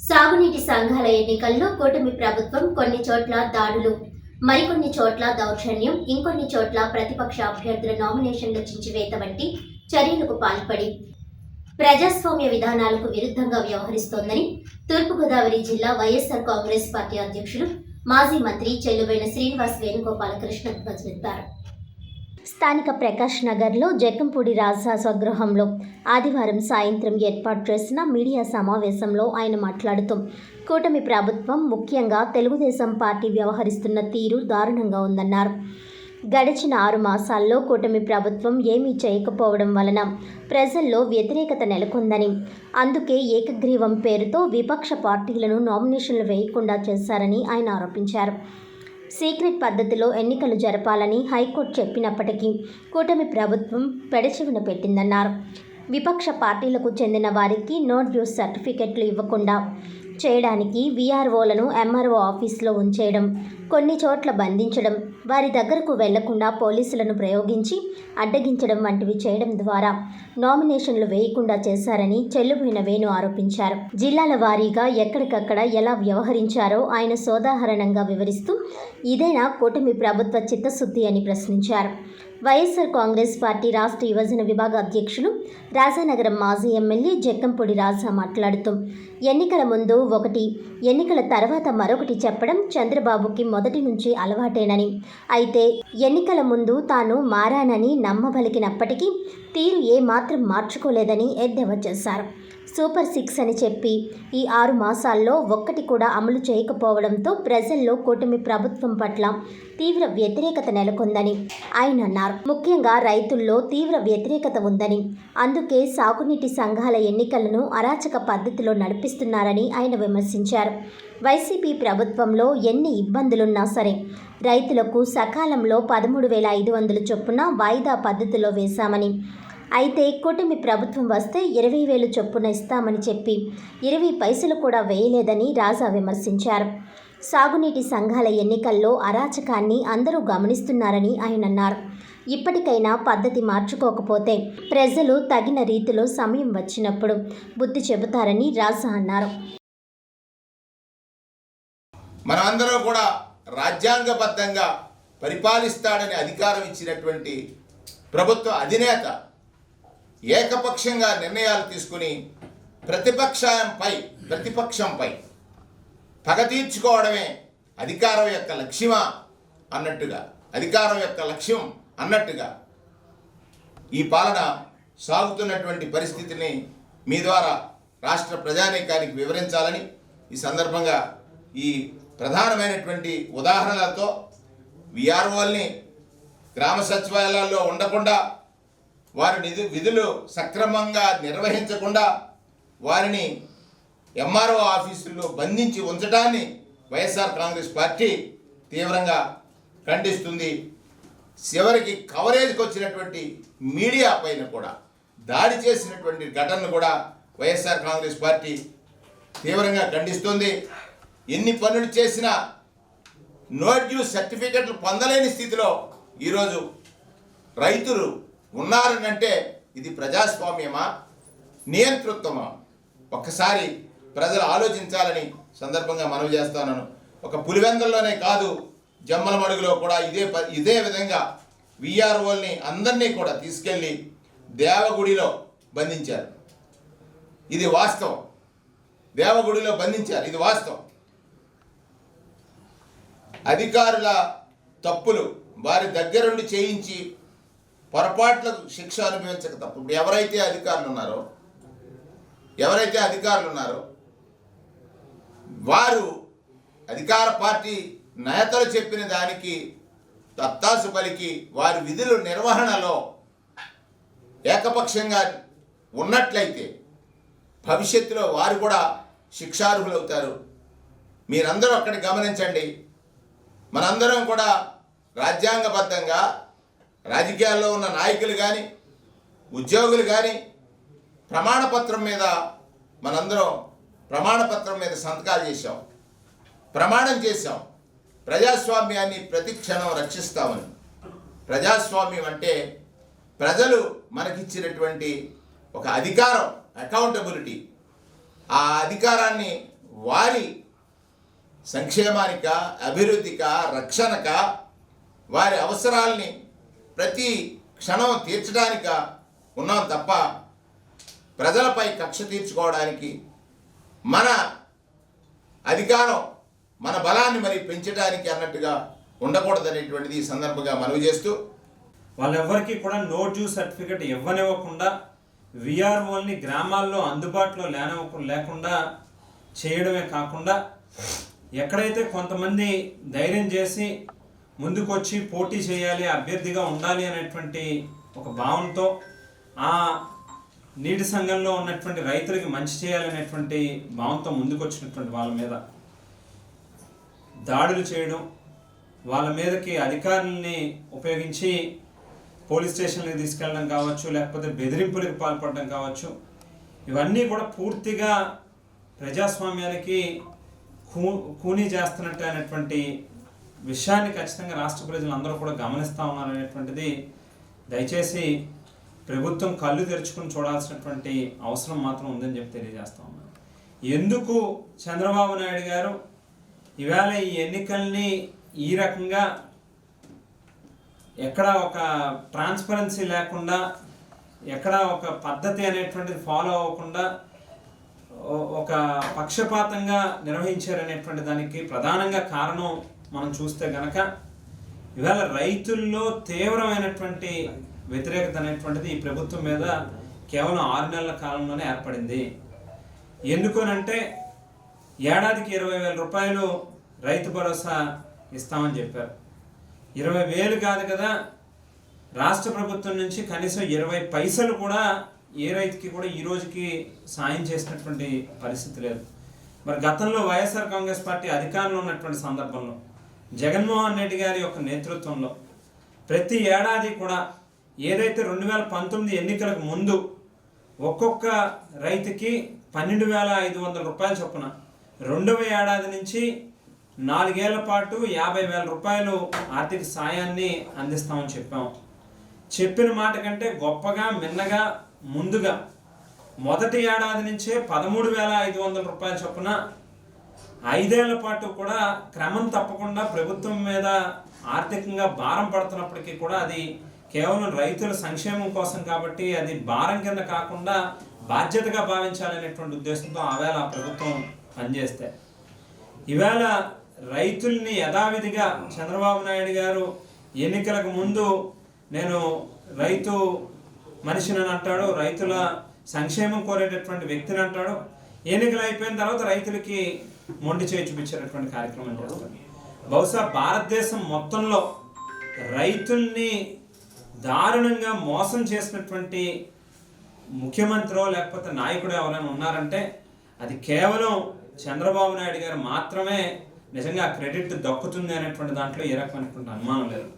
సాగునీటి సంఘాల ఎన్నికల్లో కూటమి ప్రభుత్వం కొన్ని చోట్ల దాడులు మరికొన్ని చోట్ల దౌర్జన్యం ఇంకొన్ని చోట్ల ప్రతిపక్ష అభ్యర్థుల నామినేషన్ల చించివేత వంటి చర్యలకు పాల్పడి ప్రజాస్వామ్య విధానాలకు విరుద్ధంగా వ్యవహరిస్తోందని తూర్పుగోదావరి జిల్లా వైఎస్ఆర్ కాంగ్రెస్ పార్టీ అధ్యక్షులు మాజీ మంత్రి చెల్లుబైన శ్రీనివాస్ వేణుగోపాలకృష్ణ ధ్వజమెత్తారు. స్థానిక ప్రకాష్ నగర్లో జకంపూడి రాజా స్వగృహంలో ఆదివారం సాయంత్రం ఏర్పాటు చేసిన మీడియా సమావేశంలో ఆయన మాట్లాడుతూ కూటమి ప్రభుత్వం ముఖ్యంగా తెలుగుదేశం పార్టీ వ్యవహరిస్తున్న తీరు దారుణంగా ఉందన్నారు. గడిచిన ఆరు మాసాల్లో కూటమి ప్రభుత్వం ఏమీ చేయకపోవడం వలన ప్రజల్లో వ్యతిరేకత నెలకొందని అందుకే ఏకగ్రీవం పేరుతో విపక్ష పార్టీలను నామినేషన్లు వేయకుండా చేశారని ఆయన ఆరోపించారు. సీక్రెట్ పద్ధతిలో ఎన్నికలు జరపాలని హైకోర్టు చెప్పినప్పటికీ కూటమి ప్రభుత్వం పెడచెవిన పెట్టిందన్నారు. విపక్ష పార్టీలకు చెందిన వారికి నో డ్యూస్ సర్టిఫికెట్లు ఇవ్వకుండా చేయడానికి వీఆర్ఓలను ఎంఆర్ఓ ఆఫీసులో ఉంచేయడం కొన్ని చోట్ల బంధించడం వారి దగ్గరకు వెళ్ళకుండా పోలీసులను ప్రయోగించి అడ్డగించడం వంటివి చేయడం ద్వారా నామినేషన్లు వేయకుండా చేశారని చెల్లుబోయిన వేణు ఆరోపించారు. జిల్లాల వారీగా ఎక్కడికక్కడ ఎలా వ్యవహరించారో ఆయన సోదాహరణంగా వివరిస్తూ ఇదేనా కూటమి ప్రభుత్వ చిత్తశుద్ధి అని ప్రశ్నించారు. వైఎస్ఆర్ కాంగ్రెస్ పార్టీ రాష్ట్ర యువజన విభాగ అధ్యక్షులు రాజానగరం మాజీ ఎమ్మెల్యే జక్కంపూడి రాజా మాట్లాడుతూ ఎన్నికల ముందు ఒకటి ఎన్నికల తర్వాత మరొకటి చెప్పడం చంద్రబాబుకి మొదటి నుంచి అలవాటేనని. అయితే ఎన్నికల ముందు తాను మారానని నమ్మబలికినప్పటికీ తీరు ఏమాత్రం మార్చుకోలేదని ఎద్దేవా చేశారు. సూపర్ సిక్స్ అని చెప్పి ఈ ఆరు మాసాల్లో ఒక్కటి కూడా అమలు చేయకపోవడంతో ప్రజల్లో కూటమి ప్రభుత్వం పట్ల తీవ్ర వ్యతిరేకత నెలకొందని ఆయన అన్నారు. ముఖ్యంగా రైతుల్లో తీవ్ర వ్యతిరేకత ఉందని అందుకే సాగునీటి సంఘాల ఎన్నికలను అరాచక పద్ధతిలో నడిపిస్తున్నారని ఆయన విమర్శించారు. వైసీపీ ప్రభుత్వంలో ఎన్ని ఇబ్బందులున్నా సరే రైతులకు సకాలంలో పదమూడు వేల ఐదు వందల చొప్పున వాయిదా పద్ధతిలో వేశామని అయితే కూటమి ప్రభుత్వం వస్తే ఇరవై వేలు చొప్పున ఇస్తామని చెప్పి ఇరవై పైసలు కూడా వేయలేదని రాజా విమర్శించారు. సాగునీటి సంఘాల ఎన్నికల్లో అరాచకాన్ని అందరూ గమనిస్తున్నారని ఆయన అన్నారు. ఇప్పటికైనా పద్ధతి మార్చుకోకపోతే ప్రజలు తగిన రీతిలో సమయం వచ్చినప్పుడు బుద్ధి చెబుతారని రాజా అన్నారు. మనమందరం కూడా రాజ్యాంగబద్ధంగా పరిపాలిస్తాడని అధికారం ఇచ్చినటువంటి ప్రభుత్వ అధినేత ఏకపక్షంగా నిర్ణయాలు తీసుకుని ప్రతిపక్షంపై ప్రతిపక్షంపై పగ తీర్చుకోవడమే అధికారం యొక్క లక్ష్యమా అన్నట్టుగా అధికారం యొక్క లక్ష్యం అన్నట్టుగా ఈ పాలన సాగుతున్నటువంటి పరిస్థితిని మీ ద్వారా రాష్ట్ర ప్రజానీకానికి వివరించాలని ఈ సందర్భంగా ఈ ప్రధానమైనటువంటి ఉదాహరణలతో విఆర్ఓల్ని గ్రామ సచివాలయాల్లో ఉండకుండా వారి నిధు విధులు సక్రమంగా నిర్వహించకుండా వారిని ఎంఆర్ఓ ఆఫీసుల్లో బంధించి ఉంచడాన్ని వైఎస్ఆర్ కాంగ్రెస్ పార్టీ తీవ్రంగా ఖండిస్తుంది. చివరికి కవరేజ్కి వచ్చినటువంటి మీడియా పైన కూడా దాడి చేసినటువంటి ఘటనను కూడా వైఎస్ఆర్ కాంగ్రెస్ పార్టీ తీవ్రంగా ఖండిస్తుంది. ఎన్ని పనులు చేసినా నో డ్యూ సర్టిఫికెట్లు పొందలేని స్థితిలో ఈరోజు రైతులు ఉన్నారనంటే ఇది ప్రజాస్వామ్యమా? నియంతృత్వమా? ఒక్కసారి ప్రజలు ఆలోచించాలని సందర్భంగా మనవి చేస్తాను ఒక పులివెందల్లోనే కాదు జమ్మల మడుగులో కూడా ఇదే ప- ఇదే విధంగా విఆర్ఓల్ని అందరినీ కూడా తీసుకెళ్ళి దేవగుడిలో బంధించారు. ఇది వాస్తవం. దేవగుడిలో బంధించారు. ఇది వాస్తవం. అధికారుల తప్పులు వారి దగ్గరుండి చేయించి పొరపాట్లకు శిక్ష అనుభవించక తప్ప ఇప్పుడు ఎవరైతే అధికారులు ఉన్నారో ఎవరైతే అధికారులు ఉన్నారో వారు అధికార పార్టీ నేతలు చెప్పిన దానికి తత్తాసు పలికి వారి విధులు నిర్వహణలో ఏకపక్షంగా ఉన్నట్లయితే భవిష్యత్తులో వారు కూడా శిక్షార్హులవుతారు. మీరందరూ అక్కడ గమనించండి. మనందరం కూడా రాజ్యాంగబద్ధంగా రాజకీయాల్లో ఉన్న నాయకులు కానీ ఉద్యోగులు కానీ ప్రమాణపత్రం మీద మనందరం ప్రమాణపత్రం మీద సంతకాలు చేశాం. ప్రమాణం చేశాం. ప్రజాస్వామ్యాన్ని ప్రతి క్షణం రక్షిస్తామని. ప్రజాస్వామ్యం అంటే ప్రజలు మనకిచ్చినటువంటి ఒక అధికారం అకౌంటబిలిటీ ఆ అధికారాన్ని వారి సంక్షేమానిక అభివృద్ధిక రక్షణక వారి అవసరాల్ని ప్రతి క్షణం తీర్చడానిక ఉన్నాం తప్ప ప్రజలపై కక్ష తీర్చుకోవడానికి మన అధికారం మన బలాన్ని మరి పెంచడానికి అన్నట్టుగా ఉండకూడదనేటువంటిది ఈ సందర్భంగా మనవి చేస్తూ వాళ్ళెవ్వరికీ కూడా నో డ్యూ సర్టిఫికెట్ ఇవ్వనివ్వకుండా విఆర్ఓల్ని గ్రామాల్లో అందుబాటులో లేనవ్వకు లేకుండా చేయడమే కాకుండా ఎక్కడైతే కొంతమంది ధైర్యం చేసి ముందుకొచ్చి పోటీ చేయాలి అభ్యర్థిగా ఉండాలి అనేటువంటి ఒక భావంతో ఆ నీటి సంఘంలో ఉన్నటువంటి రైతులకి మంచి చేయాలనేటువంటి భావంతో ముందుకొచ్చినటువంటి వాళ్ళ మీద దాడులు చేయడం వాళ్ళ మీదకి అధికారుల్ని ఉపయోగించి పోలీస్ స్టేషన్లకు తీసుకెళ్ళడం కావచ్చు లేకపోతే బెదిరింపులకు పాల్పడడం కావచ్చు ఇవన్నీ కూడా పూర్తిగా ప్రజాస్వామ్యానికి కూ కూనీ చేస్తున్నట్టు అనేటువంటి విషయాన్ని ఖచ్చితంగా రాష్ట్ర ప్రజలందరూ కూడా గమనిస్తూ ఉన్నారనేటువంటిది దయచేసి ప్రభుత్వం కళ్ళు తెరుచుకుని చూడాల్సినటువంటి అవసరం మాత్రం ఉందని చెప్పి తెలియజేస్తా ఉన్నాను. ఎందుకు చంద్రబాబు నాయుడు గారు ఇవాళ ఈ ఎన్నికల్ని ఈ రకంగా ఎక్కడ ఒక ట్రాన్స్పరెన్సీ లేకుండా ఎక్కడ ఒక పద్ధతి అనేటువంటిది ఫాలో అవ్వకుండా ఒక పక్షపాతంగా నిర్వహించారనేటువంటి దానికి ప్రధానంగా కారణం మనం చూస్తే గనక ఇవాళ రైతుల్లో తీవ్రమైనటువంటి వ్యతిరేకత అనేటువంటిది ఈ ప్రభుత్వం మీద కేవలం ఆరు నెలల కాలంలోనే ఏర్పడింది. ఎందుకనంటే ఏడాదికి ఇరవై వేల రూపాయలు రైతు భరోసా ఇస్తామని చెప్పారు. ఇరవై వేలు కాదు కదా రాష్ట్ర ప్రభుత్వం నుంచి కనీసం ఇరవై పైసలు కూడా ఏ రైతుకి కూడా ఈ రోజుకి సాయం చేసినటువంటి పరిస్థితి లేదు. మరి గతంలో వైఎస్ఆర్ కాంగ్రెస్ పార్టీ అధికారంలో ఉన్నటువంటి సందర్భంలో జగన్మోహన్ రెడ్డి గారి యొక్క నేతృత్వంలో ప్రతి ఏడాది కూడా ఏదైతే రెండు వేల పంతొమ్మిది ఎన్నికలకు ముందు ఒక్కొక్క రైతుకి పన్నెండు వేల ఐదు వందల రూపాయలు చొప్పున రెండవ ఏడాది నుంచి నాలుగేళ్ళ పాటు యాభై వేల రూపాయలు ఆర్థిక సాయాన్ని అందిస్తామని చెప్పాం. చెప్పిన మాట కంటే గొప్పగా మిన్నగా ముందుగా మొదటి ఏడాది నుంచే పదమూడు వేల ఐదు వందల రూపాయల చొప్పున ఐదేళ్ళ పాటు కూడా క్రమం తప్పకుండా ప్రభుత్వం మీద ఆర్థికంగా భారం పడుతున్నప్పటికీ కూడా అది కేవలం రైతుల సంక్షేమం కోసం కాబట్టి అది భారం కింద కాకుండా బాధ్యతగా భావించాలనేటువంటి ఉద్దేశంతో ఆవేళ ప్రభుత్వం పనిచేస్తే. ఈవేళ రైతుల్ని యథావిధిగా చంద్రబాబు నాయుడు గారు ఎన్నికలకు ముందు నేను రైతు మనిషిని అంటాడు రైతుల సంక్షేమం కోరేటటువంటి వ్యక్తిని అంటాడు. ఎన్నికలు అయిపోయిన తర్వాత రైతులకి మొండి చేయి చూపించేటటువంటి కార్యక్రమం చేస్తారు బహుశా భారతదేశం మొత్తంలో రైతుల్ని దారుణంగా మోసం చేసినటువంటి ముఖ్యమంత్రో లేకపోతే నాయకుడు ఎవరైనా ఉన్నారంటే అది కేవలం చంద్రబాబు నాయుడు గారు మాత్రమే నిజంగా క్రెడిట్ దక్కుతుంది అనేటువంటి దాంట్లో ఏ రకమైనటువంటి అనుమానం లేదు.